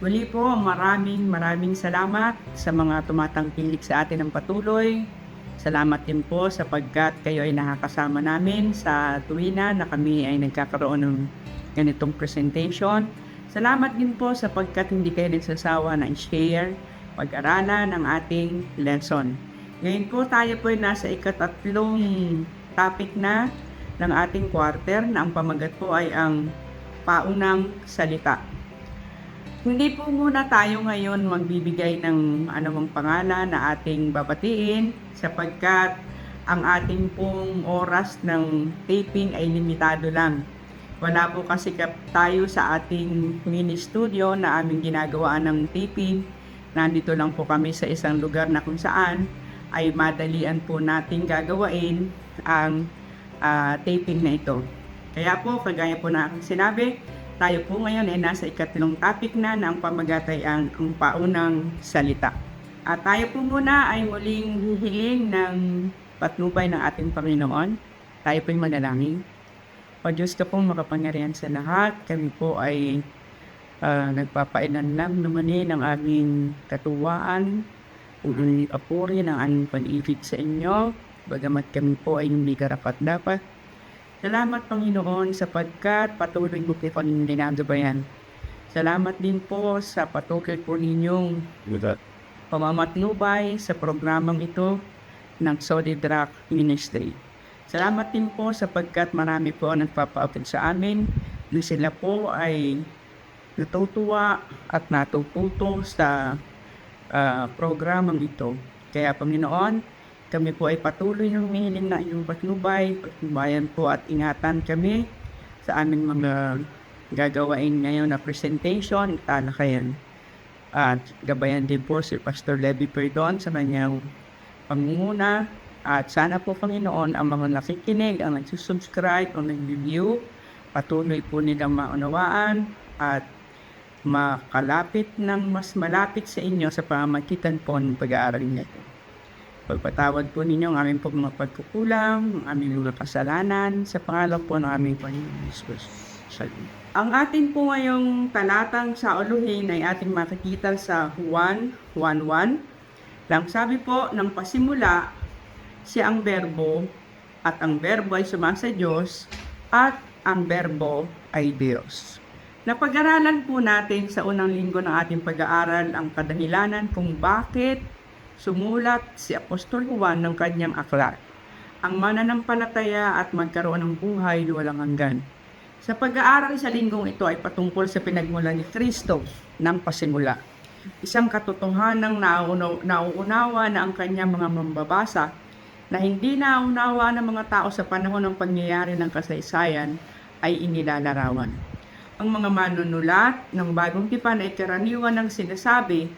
Muli po, maraming maraming salamat sa mga tumatangkilik sa atin ng patuloy. Salamat din po sapagkat kayo ay nakakasama namin sa tuwina na kami ay nagkakaroon ng ganitong presentation. Salamat din po sapagkat hindi kayo nagsasawa na i-share, pag-aralan ng ating lesson. Ngayon po tayo po ay nasa ikatatlong topic na ng ating quarter na ang pamagat po ay ang paunang salita. Hindi po muna tayo ngayon magbibigay ng anumang pangalan na ating babatiin sapagkat ang ating pong oras ng taping ay limitado lang. Wala po kasi tayo sa ating mini studio na aming ginagawa ng taping. Nandito lang po kami sa isang lugar na kung saan ay madalian po nating gagawain ang ah, taping na ito. Kaya po, kagaya po na sinabi, tayo po ngayon ay nasa ikatlong topic na na ang ang, ang paunang salita. At tayo po muna ay muling hihiling ng patnubay ng ating Panginoon. Tayo po ay manalangin. O Diyos ka pong makapangyarihan sa lahat, kami po ay uh, nagpapainan lang naman ng aming katuwaan, uli apuri ng aming pag-ibig sa inyo, bagamat kami po ay hindi karapat dapat. Salamat Panginoon sapagkat patuloy po kami dinagabayan. Salamat din po sa patuloy po ninyong pamamatnubay sa programang ito ng Solid Rock Ministry. Salamat din po sapagkat marami po ang nagpapaupit sa amin na sila po ay natutuwa at natututo sa ah, programang ito. Kaya Panginoon, kami po ay patuloy ng humihiling na iyong patnubay, patnubayan po at ingatan kami sa aming mga gagawain ngayon na presentation, talakayan. At gabayan din po si Pastor Levy Perdon sa kanyang pangunguna. At sana po Panginoon ang mga nakikinig, ang nagsusubscribe, ang nag-review, patuloy po nilang maunawaan at makalapit ng mas malapit sa inyo sa pamamagitan po ng pag-aaral nito. Pagpatawad po ninyo ang aming po mga pagkukulang, ang aming mga kasalanan, sa pangalan po ng aming Panginoon Jesus. Shalom. Ang ating po ngayong talatang sa uluhin ay ating makikita sa Juan 1.1. Lang sabi po ng pasimula, siya ang berbo at ang berbo ay sumasa Diyos at ang berbo ay Diyos. Napag-aralan po natin sa unang linggo ng ating pag-aaral ang kadahilanan kung bakit sumulat si Apostol Juan ng kanyang aklat. Ang mananampalataya at magkaroon ng buhay walang hanggan. Sa pag-aaral sa linggong ito ay patungkol sa pinagmula ni Kristo ng pasimula. Isang katotohanang nauunaw- nauunawa na ang kanyang mga mambabasa na hindi nauunawa ng mga tao sa panahon ng pangyayari ng kasaysayan ay inilalarawan. Ang mga manunulat ng bagong tipan ay karaniwan ng sinasabi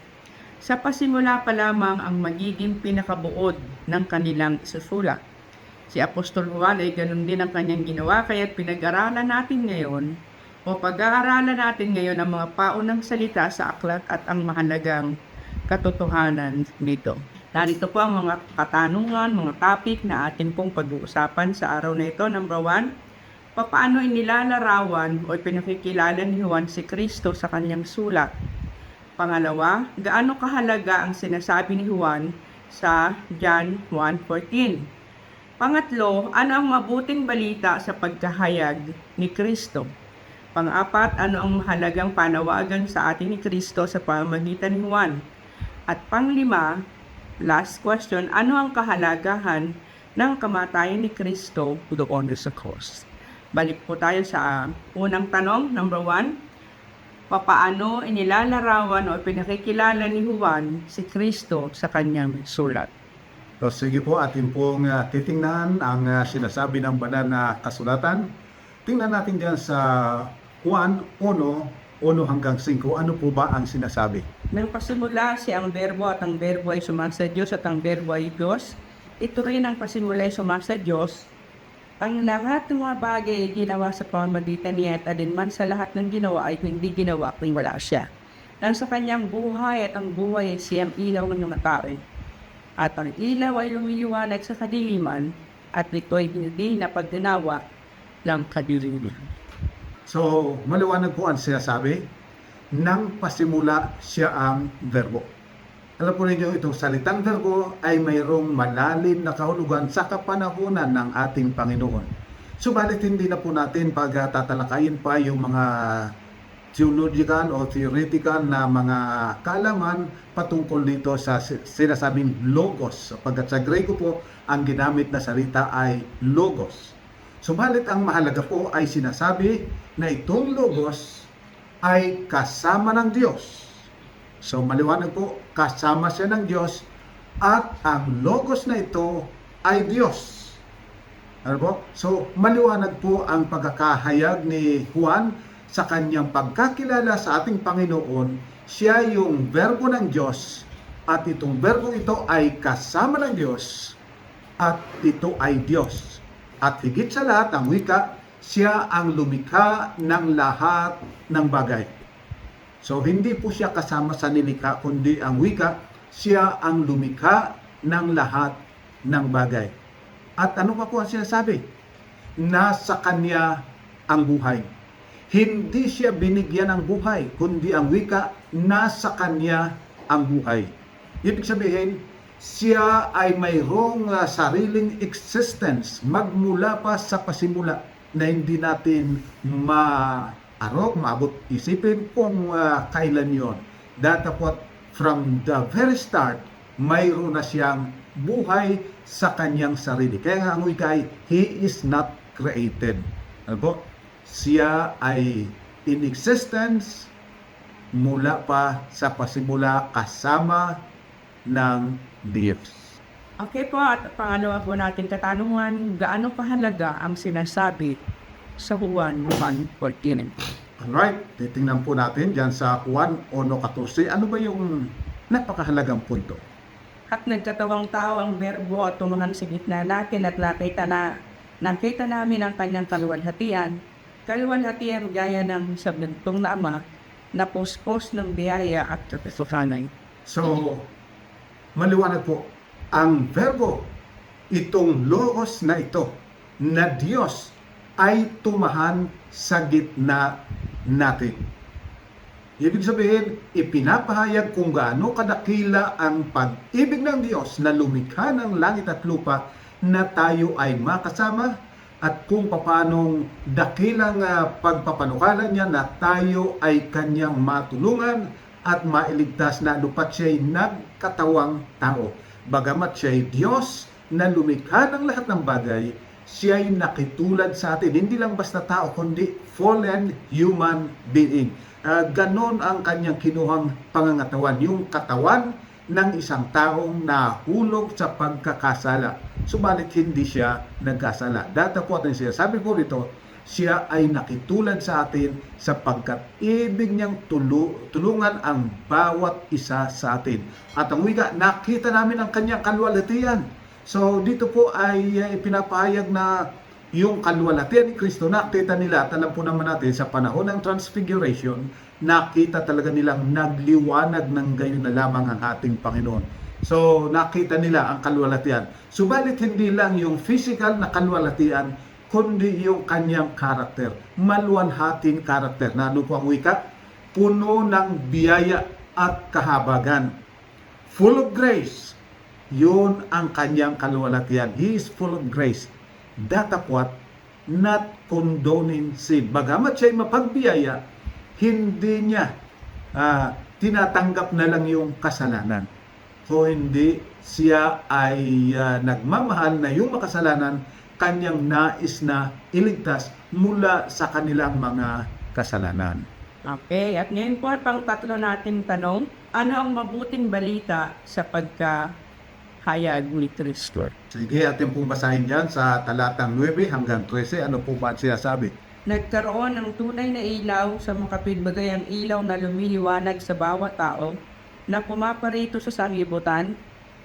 sa pasimula pa lamang ang magiging pinakabuod ng kanilang isusulat. Si Apostol Juan ay ganun din ang kanyang ginawa kaya pinag-aralan natin ngayon o pag-aaralan natin ngayon ang mga paunang salita sa aklat at ang mahalagang katotohanan nito. Narito po ang mga katanungan, mga topic na atin pong pag-uusapan sa araw na ito. Number one, papaano inilalarawan o pinakikilala ni Juan si Kristo sa kanyang sulat? Pangalawa, gaano kahalaga ang sinasabi ni Juan sa John 1.14? Pangatlo, ano ang mabuting balita sa pagkahayag ni Kristo? Pang-apat, ano ang mahalagang panawagan sa atin ni Kristo sa pamamagitan ni Juan? At panglima, last question, ano ang kahalagahan ng kamatayan ni Kristo doon sa cross? Balik po tayo sa unang tanong, number one, papaano inilalarawan o pinakikilala ni Juan si Kristo sa kanyang sulat? So sige po, atin pong uh, titingnan ang ah, sinasabi ng banal na kasulatan. Tingnan natin dyan sa Juan 1, 1 hanggang 5. Ano po ba ang sinasabi? Nang pasimula siya ang berbo at ang berbo ay sumasa Diyos at ang berbo ay Diyos. Ito rin ang pasimula ay sumasa Diyos. Ang lahat ng mga bagay ay ginawa sa pamamagitan niya at alinman sa lahat ng ginawa ay hindi ginawa kung wala siya. Nang sa kanyang buhay at ang buhay ay siyang ilaw ng mga tao. At ang ilaw ay lumiliwanag sa kadiliman at ito ay hindi na pagdinawa ng kadiliman. So, maliwanag po ang sinasabi. Nang pasimula siya ang verbo. Alam po ninyo, itong salitang verbo ay mayroong malalim na kahulugan sa kapanahunan ng ating Panginoon. Subalit hindi na po natin pag tatalakayin pa yung mga theological o theoretical na mga kaalaman patungkol dito sa si- sinasabing logos. Sapagkat sa Grego po, ang ginamit na salita ay logos. Subalit ang mahalaga po ay sinasabi na itong logos ay kasama ng Diyos. So maliwanag po, kasama siya ng Diyos at ang logos na ito ay Diyos. Ano po? So, maliwanag po ang pagkakahayag ni Juan sa kanyang pagkakilala sa ating Panginoon. Siya yung verbo ng Diyos at itong verbo ito ay kasama ng Diyos at ito ay Diyos. At higit sa lahat, ang wika, siya ang lumikha ng lahat ng bagay. So, hindi po siya kasama sa nilikha, kundi ang wika, siya ang lumikha ng lahat ng bagay. At ano pa po ang sinasabi? Nasa Kanya ang buhay. Hindi siya binigyan ng buhay, kundi ang wika, nasa Kanya ang buhay. Ibig sabihin, siya ay mayroong ah, sariling existence magmula pa sa pasimula na hindi natin maarok, maabot isipin kung ah, kailan yon. Datapot from the very start, mayroon na siyang buhay sa kanyang sarili. Kaya nga ang wika ay, He is not created. Ano? Siya ay in existence mula pa sa pasimula kasama ng Diyos. Okay po, at pangalawa po natin katanungan, gaano kahalaga ang sinasabi sa Juan 1.14? Alright, titingnan po natin dyan sa Juan 1.14. Ano ba yung napakahalagang punto? At nagkatawang tao ang berbo at tumuhan sa gitna natin at nakita na nakita namin ang kanyang kaluwalhatian. Kaluwalhatian gaya ng sa bentong na ama na puspos ng biyaya at katotohanan. So, maliwanag po, ang verbo, itong logos na ito, na Diyos ay tumahan sa gitna natin. Ibig sabihin, ipinapahayag kung gaano kadakila ang pag-ibig ng Diyos na lumikha ng langit at lupa na tayo ay makasama at kung paanong dakilang pagpapanukalan niya na tayo ay kanyang matulungan at mailigtas na lupat siya'y nagkatawang tao. Bagamat siya'y Diyos na lumikha ng lahat ng bagay, siya'y nakitulad sa atin. Hindi lang basta tao, kundi fallen human being. Uh, ganon ang kanyang kinuhang pangangatawan. Yung katawan ng isang taong nahulog sa pagkakasala. Subalit hindi siya nagkasala. Datapot ang siya. Sabi ko rito, siya ay nakitulad sa atin sapagkat ibig niyang tulu- tulungan ang bawat isa sa atin. At ang wika, nakita namin ang kanyang kalwalatian. So dito po ay uh, na yung kalwalatian ni Kristo nakita nila at alam po naman natin sa panahon ng transfiguration nakita talaga nilang nagliwanag ng gayon na lamang ang ating Panginoon. So nakita nila ang kalwalatian. Subalit hindi lang yung physical na kalwalatian kundi yung kanyang karakter. Maluwanhating karakter. Na ano po ang wika? Puno ng biyaya at kahabagan. Full of grace. Yun ang kanyang kaluwalhatian. He is full of grace. Datapwat, not condoning sin. Bagamat siya'y mapagbiyaya, hindi niya ah, tinatanggap na lang yung kasalanan. So hindi siya ay ah, nagmamahal na yung makasalanan kanyang nais na iligtas mula sa kanilang mga kasalanan. Okay, at ngayon po pang tatlo natin tanong, ano ang mabuting balita sa pagkahayag ni Kristo? Sige, atin pong basahin dyan sa talatang 9 hanggang 13. Ano po ba ang sinasabi? Nagkaroon ng tunay na ilaw sa makapitbagay ang ilaw na lumiliwanag sa bawat tao na pumaparito sa sanglibutan.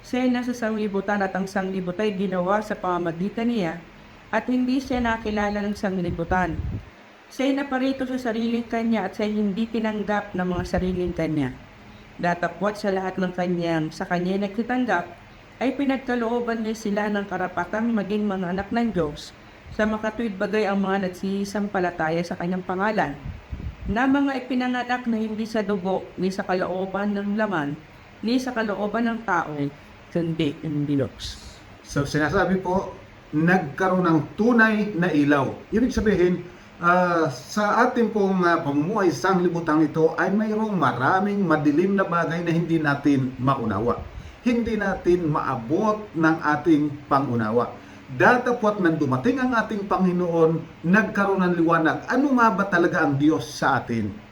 Siya ay nasa sanglibutan at ang sanglibutan ay ginawa sa pamamagitan niya at hindi siya nakilala ng sanglibutan. Siya ay naparito sa sariling kanya at siya ay hindi tinanggap ng mga sariling kanya. Datapwat sa lahat ng kanyang sa kanya nagtitanggap ay pinagkalooban niya sila ng karapatang maging mga anak ng Diyos sa makatuwid bagay ang mga nagsisampalataya sa kanyang pangalan. na mga ipinanganak na hindi sa dugo, ni sa kalooban ng laman, ni sa kalooban ng tao, kundi ng Diyos. So sinasabi po, nagkaroon ng tunay na ilaw. Ibig sabihin, ah, sa ating pong uh, pamumuhay sa sanglibutan ito ay mayroong maraming madilim na bagay na hindi natin maunawa. Hindi natin maabot ng ating pangunawa. Datapwat nang dumating ang ating Panginoon, nagkaroon ng liwanag. Ano nga ba talaga ang Diyos sa atin?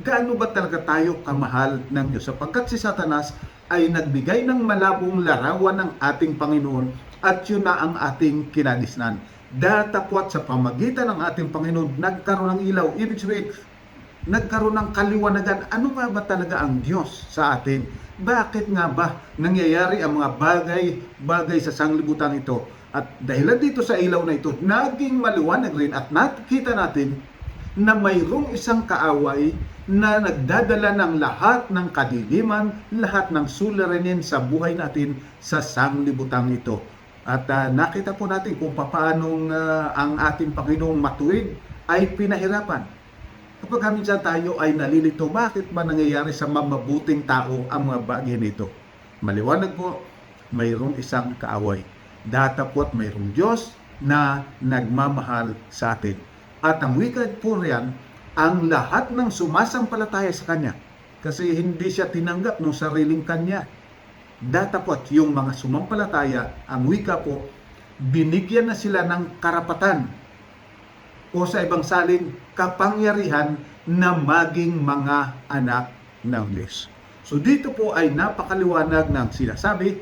gaano ba talaga tayo kamahal ng Diyos? Sapagkat si Satanas ay nagbigay ng malabong larawan ng ating Panginoon at yun na ang ating kinagisnan. Datapwat sa pamagitan ng ating Panginoon, nagkaroon ng ilaw. Ibig sabihin, nagkaroon ng kaliwanagan. Ano nga ba talaga ang Diyos sa atin? Bakit nga ba nangyayari ang mga bagay-bagay sa sanglibutan ito? At dahil dito sa ilaw na ito, naging maliwanag rin at nakikita natin na mayroong isang kaaway na nagdadala ng lahat ng kadiliman, lahat ng suliranin sa buhay natin sa sanglibutan ito. At ah, nakita po natin kung paano ang ating Panginoong matuwid ay pinahirapan. Kapag minsan tayo ay nalilito, bakit ba nangyayari sa mamabuting tao ang mga bagay nito? Maliwanag po, mayroong isang kaaway. Datapot mayroong Diyos na nagmamahal sa atin. At ang wicked po riyan, ang lahat ng sumasampalataya sa Kanya. Kasi hindi siya tinanggap ng sariling Kanya. Datapot yung mga sumampalataya, ang wika po, binigyan na sila ng karapatan o sa ibang salin, kapangyarihan na maging mga anak ng Diyos. So dito po ay napakaliwanag ng sinasabi,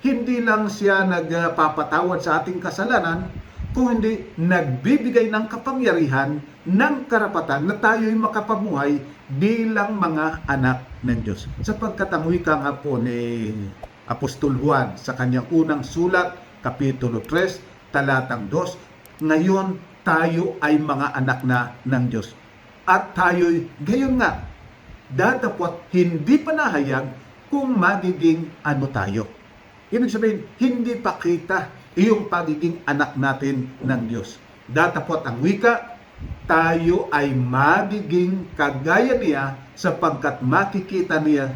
hindi lang siya nagpapatawad sa ating kasalanan, kung hindi nagbibigay ng kapangyarihan ng karapatan na tayo'y makapamuhay bilang mga anak ng Diyos. Sapagkat ang wika nga po ni Apostol Juan sa kanyang unang sulat, Kapitulo 3, talatang 2, ngayon tayo ay mga anak na ng Diyos. At tayo'y gayon nga, datapot hindi pa nahayag kung magiging ano tayo. Ibig sabihin, hindi pa kita iyong pagiging anak natin ng Diyos. Datapot ang wika, tayo ay magiging kagaya niya sapagkat makikita niya,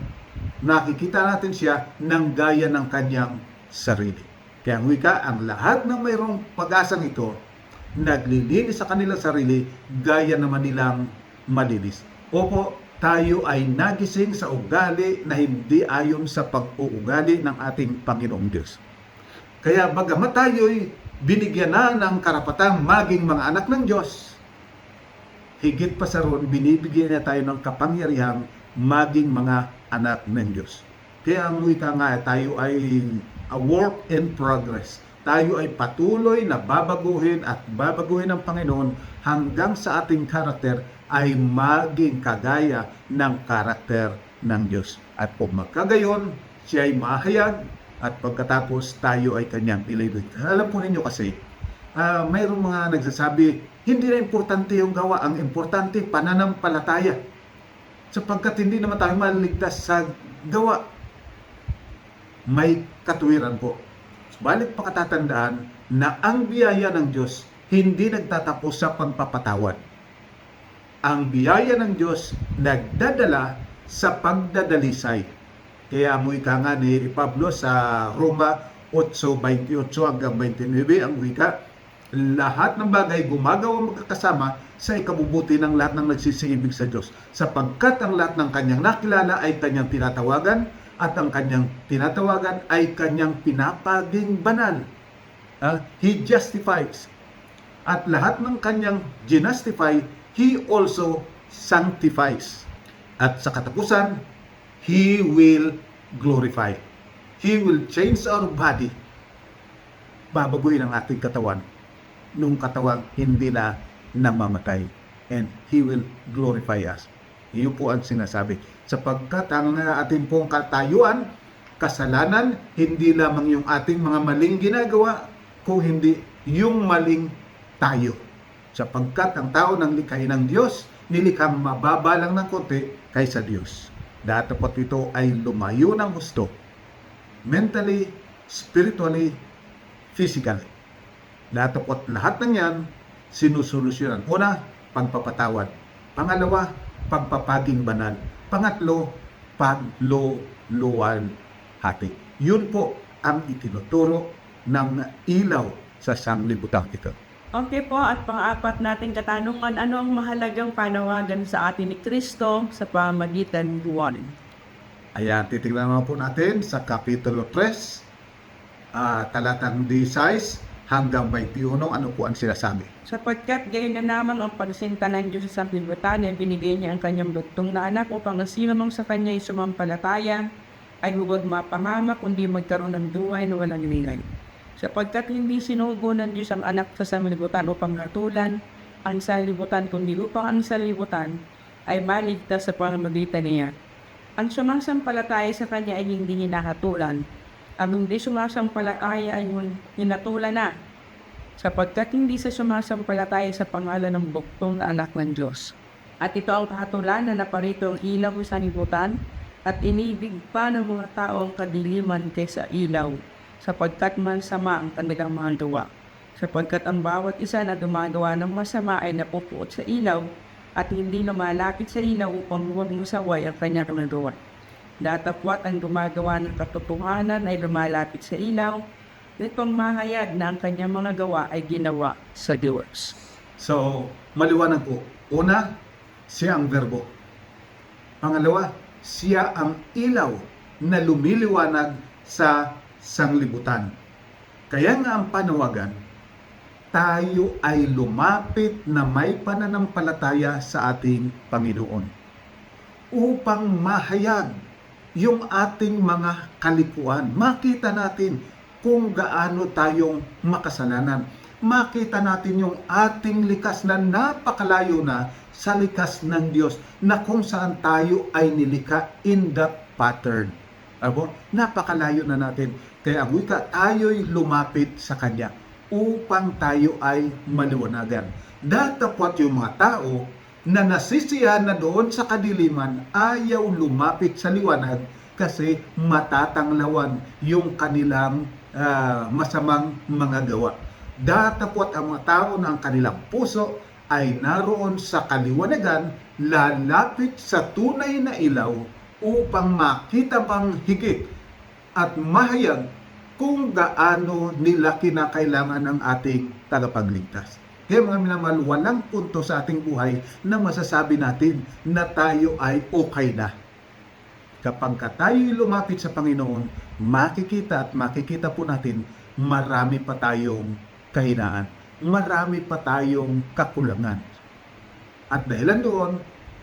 nakikita natin siya ng gaya ng kanyang sarili. Kaya ang wika, ang lahat ng mayroong pag-asang ito, naglilinis sa kanilang sarili, gaya naman nilang malinis. Opo, tayo ay nagising sa ugali na hindi ayon sa pag-uugali ng ating Panginoong Diyos. Kaya bagamat tayo'y binigyan na ng karapatang maging mga anak ng Diyos, higit pa sa roon, binibigyan niya tayo ng kapangyarihang maging mga anak ng Diyos. Kaya ang wika nga, tayo ay a work in progress. Tayo ay patuloy na babaguhin at babaguhin ng Panginoon hanggang sa ating karakter ay maging kagaya ng karakter ng Diyos. At kung magkagayon, siya ay mahayag at pagkatapos tayo ay kanyang ilibig. Alam po ninyo kasi, ah, mayroong mga nagsasabi, hindi na importante yung gawa, ang importante pananampalataya. Sapagkat hindi naman tayo maliligtas sa gawa. May katuwiran po. Balik pakatatandaan na ang biyaya ng Diyos hindi nagtatapos sa pagpapatawad. Ang biyaya ng Diyos nagdadala sa pagdadalisay. Kaya mo ika nga ni Pablo sa Roma 8.28 hanggang 29 ang wika, lahat ng bagay gumagawa magkakasama sa ikabubuti ng lahat ng nagsisibig sa Diyos. Sapagkat ang lahat ng kanyang nakilala ay kanyang tinatawagan at ang kanyang tinatawagan ay kanyang pinapaging banal. Ah, he justifies. At lahat ng kanyang ginastify, He also sanctifies. At sa katapusan, He will glorify. He will change our body. Babaguhin ang ating katawan. Nung katawan hindi na namamatay. And He will glorify us. Iyon po ang sinasabi. Sapagkat ang uh, ating pong katayuan, kasalanan, hindi lamang yung ating mga maling ginagawa, kung hindi yung maling tayo. Sapagkat ang tao ng likhain ng Diyos, nilikhang mababa lang ng konti kaysa Diyos. Datapot ito ay lumayo ng gusto. Mentally, spiritually, physically. Datapot lahat ng yan, sinusolusyonan. Una, pagpapatawad. Pangalawa, pagpapaging banal. Pangatlo, pagluluwan hati. Yun po ang itinuturo ng ilaw sa sanglibutan ito. Okay po, at pang-apat nating katanungan, ano ang mahalagang panawagan sa atin ni Kristo sa pamagitan ng buwan? Ayan, titignan naman po natin sa Kapitulo 3, ah, talatang 16 hanggang 21, ano po ang sinasabi. Sapagkat gayon na naman ang pagsinta ng Diyos sa sanglibutan ay binigay niya ang kanyang lutong na anak upang ang sino mang sa kanya ay sumampalataya ay huwag mapahamak kundi magkaroon ng buhay na walang lingay. Sapagkat hindi sinugo ng Diyos ang anak sa sanglibutan upang hatulan ang sanglibutan kundi upang ang sanglibutan ay maligtas sa pamamagitan niya. Ang sumasampalataya sa kanya ay hindi hinahatulan. Ang hindi sumasampalataya ay hinatulan na sapagkat hindi sa sumasampalataya sa pangalan ng buktong na anak ng Diyos. At ito ang kahatulan na naparito ang ilaw sa libutan at inibig pa ng mga tao ang kadiliman kaysa ilaw sapagkat mansama ang kanilang mga gawa. Sapagkat ang bawat isa na gumagawa ng masama ay napupuot sa ilaw at hindi lumalapit sa ilaw upang huwag musaway ang kanyang nagawa. Datapwat ang gumagawa ng katotohanan ay lumalapit sa ilaw Itong mahayag na ang kanyang mga gawa ay ginawa sa Diyos. So, maliwanag po. Una, siya ang verbo. Pangalawa, siya ang ilaw na lumiliwanag sa sanglibutan. Kaya nga ang panawagan, tayo ay lumapit na may pananampalataya sa ating Panginoon upang mahayag yung ating mga kalikuan. Makita natin kung gaano tayong makasalanan. Makita natin yung ating likas na napakalayo na sa likas ng Diyos na kung saan tayo ay nilika in that pattern. Abo, napakalayo na natin. Kaya ang wika, tayo'y lumapit sa Kanya upang tayo ay maliwanagan. Datapwat yung mga tao na nasisiyahan na doon sa kadiliman ayaw lumapit sa liwanag kasi matatanglawan yung kanilang ah, masamang mga gawa. Datapwat ang mga tao ang kanilang puso ay naroon sa kaliwanagan, lalapit sa tunay na ilaw upang makita pang higit at mahayag kung gaano nila kinakailangan ang ating tagapagligtas. Kaya mga minamahal, walang punto sa ating buhay na masasabi natin na tayo ay okay na. Kapag ka tayo'y lumapit sa Panginoon, makikita at makikita po natin marami pa tayong kahinaan. Marami pa tayong kakulangan. At dahilan doon,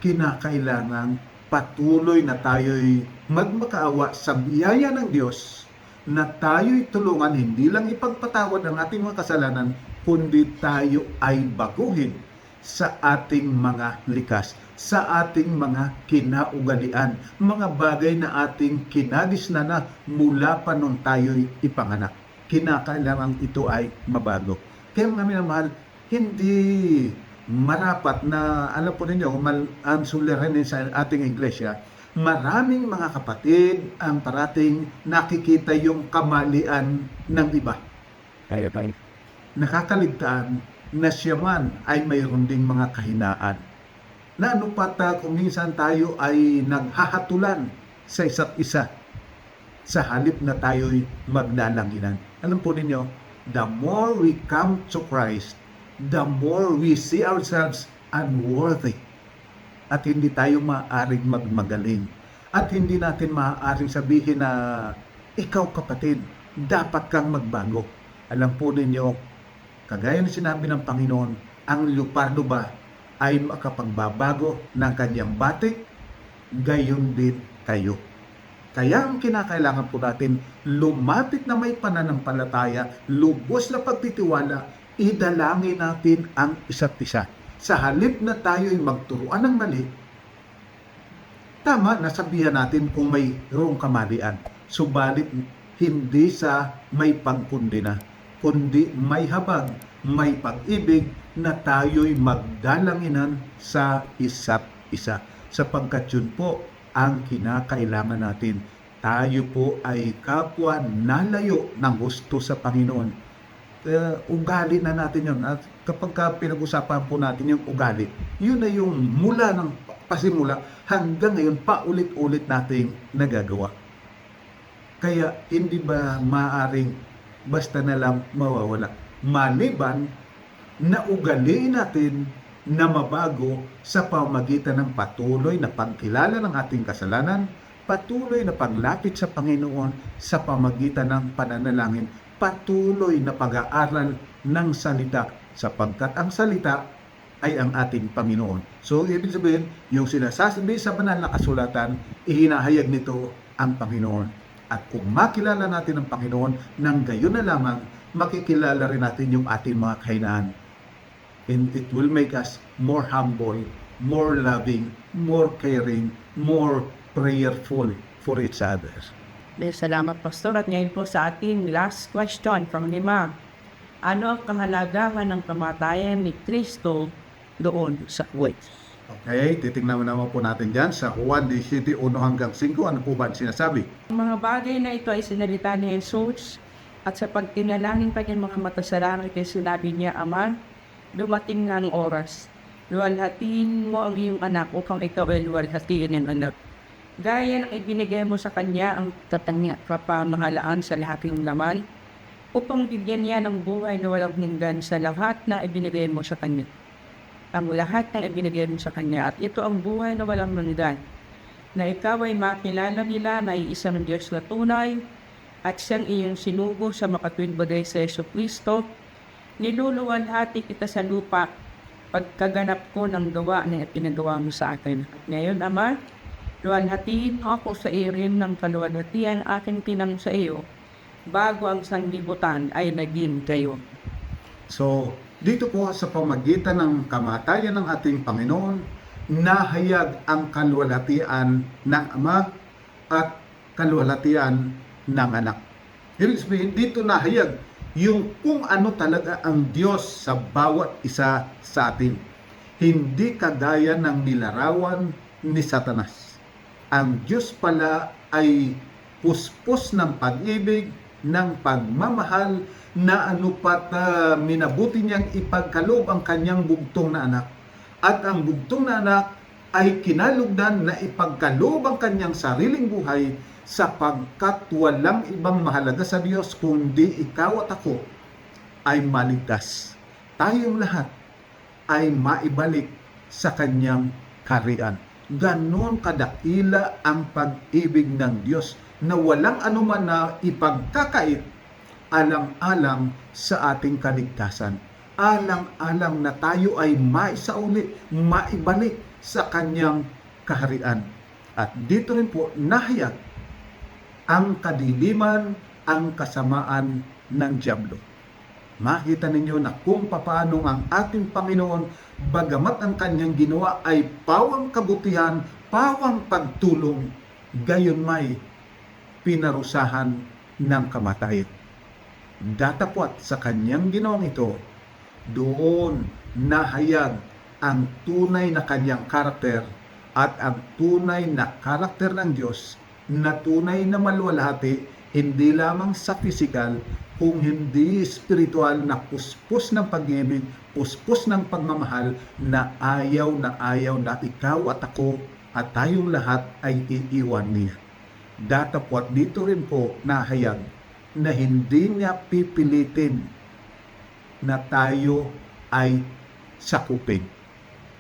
kinakailangan patuloy na tayo'y magmakaawa sa biyaya ng Diyos na tayo'y tulungan hindi lang ipagpatawad ang ating mga kasalanan, kundi tayo ay baguhin sa ating mga likas, sa ating mga kinaugalian, mga bagay na ating kinadisna na mula pa nung tayo'y ipanganak. Kinakailangan ito ay mabago. Kaya mga minamahal, hindi marapat na, alam po ninyo, ang suliranin sa ating iglesia, maraming mga kapatid ang parating nakikita yung kamalian ng iba. Kaya tayo. Nakakaligtaan na siya man ay mayroon ding mga kahinaan. Na ano pat kung minsan tayo ay naghahatulan sa isa't isa sa halip na tayo'y maglalanginan. Alam po ninyo, the more we come to Christ, the more we see ourselves unworthy. At hindi tayo maaaring magmagaling. At hindi natin maaaring sabihin na, ikaw kapatid, dapat kang magbago. Alam po ninyo, kagaya ng sinabi ng Panginoon, ang lupardo ba ay makapagbabago ng kanyang batik, gayon din kayo. Kaya ang kinakailangan po natin, lumapit na may pananampalataya, lubos na pagtitiwala, idalangin natin ang isa't isa. Sa halip na tayo'y magturuan ng mali, tama, nasabihan natin kung may mayroong kamalian. Subalit, hindi sa may pagkundina, kundi may habag, may pag-ibig na tayo'y magdalanginan sa isa't isa. Sapagkat yun po ang kinakailangan natin. Tayo po ay kapwa nalayo ng gusto sa Panginoon. Uh, ugali na natin yun. At kapag ka pinag-usapan po natin yung ugali, yun na yung mula ng pasimula hanggang ngayon paulit-ulit nating nagagawa. Kaya hindi ba maaring basta na lang mawawala? Maliban na ugaliin natin na mabago sa pamagitan ng patuloy na pagkilala ng ating kasalanan, patuloy na paglapit sa Panginoon sa pamagitan ng pananalangin, patuloy na pag-aaral ng salita sapagkat ang salita ay ang ating Panginoon. So, ibig sabihin, yung sinasabi sa banal na kasulatan, ihinahayag nito ang Panginoon. At kung makilala natin ang Panginoon, nang gayon na lamang, makikilala rin natin yung ating mga kahinaan. And it will make us more humble, more loving, more caring, more prayerful for each other. Salamat, Pastor. At ngayon po sa ating last question from Lima. Ano ang kahalagahan ng kamatayan ni Kristo doon sa buhay? Okay, titingnan naman po natin dyan sa Juan 17, 1 hanggang 5. Ano po ba ang sinasabi? Ang mga bagay na ito ay sinalita ni Jesus at sa pagtinalangin pa ng mga matasalanan kay sinabi niya, Ama, dumating nga ang oras. Luwalhatiin mo ang iyong anak upang ikaw ay luwalhatiin ng anak. Gaya ng ibinigay mo sa kanya ang tatangya at kapamahalaan sa lahat ng laman upang bigyan niya ng buhay na walang hinggan sa lahat na ibinigay mo sa kanya. Ang lahat na ibinigay mo sa kanya at ito ang buhay na walang hanggan na ikaw ay makilala nila na iisang Diyos na tunay at siyang iyong sinugo sa makatwid bagay sa Yeso Kristo, niluluwalhati kita sa lupa pagkaganap ko ng gawa na ipinagawa mo sa akin. Ngayon, Ama, luwalhatiin ako sa iyo rin ng kaluwalhatian aking tinang sa iyo bago ang sanglibutan ay naging kayo. So, dito po sa pamagitan ng kamatayan ng ating Panginoon, nahayag ang kalwalatian ng Ama at kalwalatian ng Anak. Ibig sabihin, dito nahayag yung kung ano talaga ang Diyos sa bawat isa sa atin. Hindi kagaya ng nilarawan ni Satanas. Ang Diyos pala ay puspos ng pag-ibig, ng pagmamahal, na ano pat ah, minabuti niyang ipagkaloob ang kanyang bugtong na anak. At ang bugtong na anak ay kinalugdan na ipagkaloob ang kanyang sariling buhay sapagkat walang ibang mahalaga sa Diyos kundi ikaw at ako ay maligtas. Tayong lahat ay maibalik sa kanyang karian. Ganon kadakila ang pag-ibig ng Diyos na walang anuman na ipagkakait alang-alang sa ating kaligtasan. Alang-alang na tayo ay maisauli, maibalik sa kanyang kaharian. At dito rin po nahayag ang kadiliman, ang kasamaan ng Diablo. Makita ninyo na kung papaano ang ating Panginoon, bagamat ang kanyang ginawa ay pawang kabutihan, pawang pagtulong, gayon may pinarusahan ng kamatayan. Datapwat sa kanyang ginawang ito, doon nahayag ang tunay na kanyang karakter at ang tunay na karakter ng Diyos na tunay na maluwalhati hindi lamang sa pisikal kung hindi spiritual na puspos ng pag-ibig, puspos ng pagmamahal na ayaw na ayaw na ikaw at ako at tayong lahat ay iiwan niya. Datapwat dito rin po nahayag na hindi niya pipilitin na tayo ay sakupin.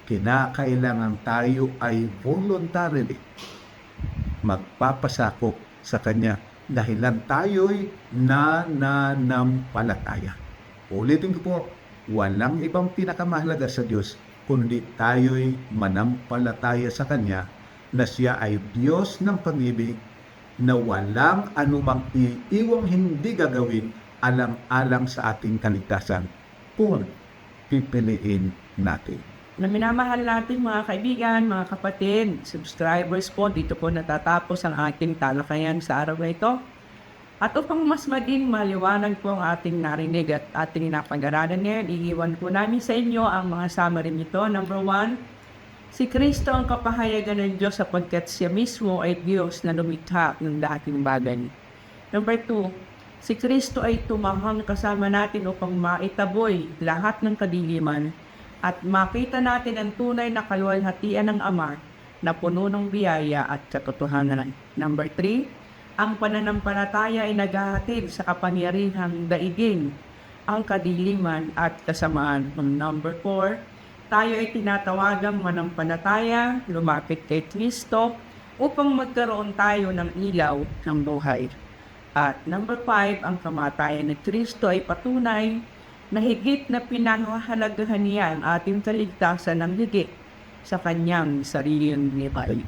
Kinakailangan tayo ay voluntarily magpapasakop sa Kanya dahilan tayo'y nananampalataya. Ulitin ko po, walang ibang pinakamahalaga sa Diyos kundi tayo'y manampalataya sa Kanya na Siya ay Diyos ng pag-ibig na walang anumang iiwang hindi gagawin alang-alang sa ating kaligtasan kung pipiliin natin. Na minamahal natin mga kaibigan, mga kapatid, subscribers po, dito po natatapos ang ating talakayan sa araw na ito. At upang mas maging maliwanag po ang ating narinig at ating napag-aralan ngayon, iiwan po namin sa inyo ang mga summary nito. Number one, si Kristo ang kapahayagan ng Diyos sapagkat siya mismo ay Diyos na lumikha ng lahat ng bagay. Number two, Si Kristo ay tumahang kasama natin upang maitaboy lahat ng kadiliman at makita natin ang tunay na kaluwalhatian ng Ama na puno ng biyaya at katotohanan. Number 3, ang pananampalataya ay naghahatid sa kapangyarihang daigin ang kadiliman at kasamaan. Number 4, tayo ay tinatawagang manampalataya, lumapit kay Kristo upang magkaroon tayo ng ilaw ng buhay. At number 5, ang kamatayan ni Kristo ay patunay na higit na pinangahalagahan niya ang ating kaligtasan ng higit sa kanyang sariling buhay.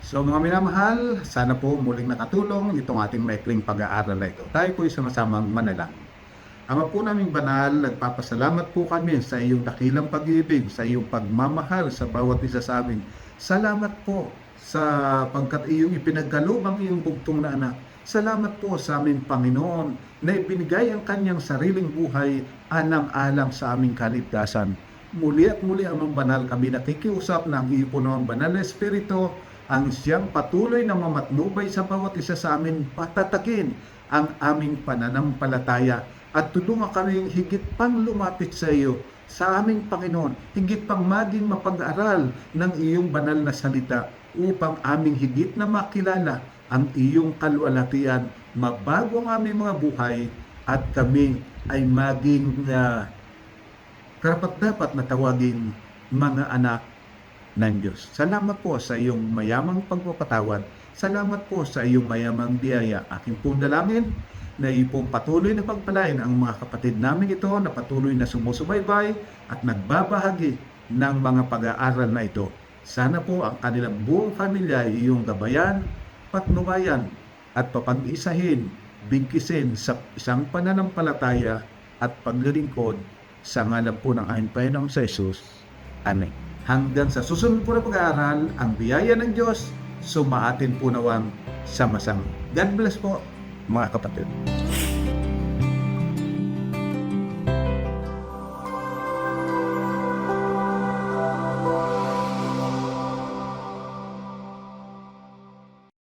So mga minamahal, sana po muling nakatulong itong ating maikling pag-aaral na ito. Tayo po ay sama-samang manalangin. Ama po naming banal, nagpapasalamat po kami sa iyong dakilang pag-ibig, sa iyong pagmamahal sa bawat isa sa amin. Salamat po sa pagkat iyong ipinagkaloob ang iyong bugtong na anak. Salamat po sa aming Panginoon na ibinigay ang kanyang sariling buhay anang-alang sa aming kaligtasan. Muli at muli amang banal kami nakikiusap na ang iyo puno ang banal na Espiritu ang siyang patuloy na mamatnubay sa bawat isa sa amin patatakin ang aming pananampalataya at tulungan kami higit pang lumapit sa iyo sa aming Panginoon, higit pang maging mapag-aral ng iyong banal na salita upang aming higit na makilala ang iyong kaluwalhatian, mabago ang aming mga buhay at kami ay maging uh, karapat-dapat na tawagin mga anak ng Diyos. Salamat po sa iyong mayamang pagpapatawad. Salamat po sa iyong mayamang biyaya. Aking pong dalangin na ipong patuloy na pagpalain ang mga kapatid namin ito na patuloy na sumusubaybay at nagbabahagi ng mga pag-aaral na ito. Sana po ang kanilang buong pamilya ay iyong gabayan, patnubayan at papag-isahin, bigkisin sa isang pananampalataya at paglilingkod sa ngalan po ng aking Panginoong sa Jesus. Amen. Hanggang sa susunod po na pag-aaral, ang biyaya ng Diyos, sumaatin po nawang sama-sama. God bless po, mga kapatid.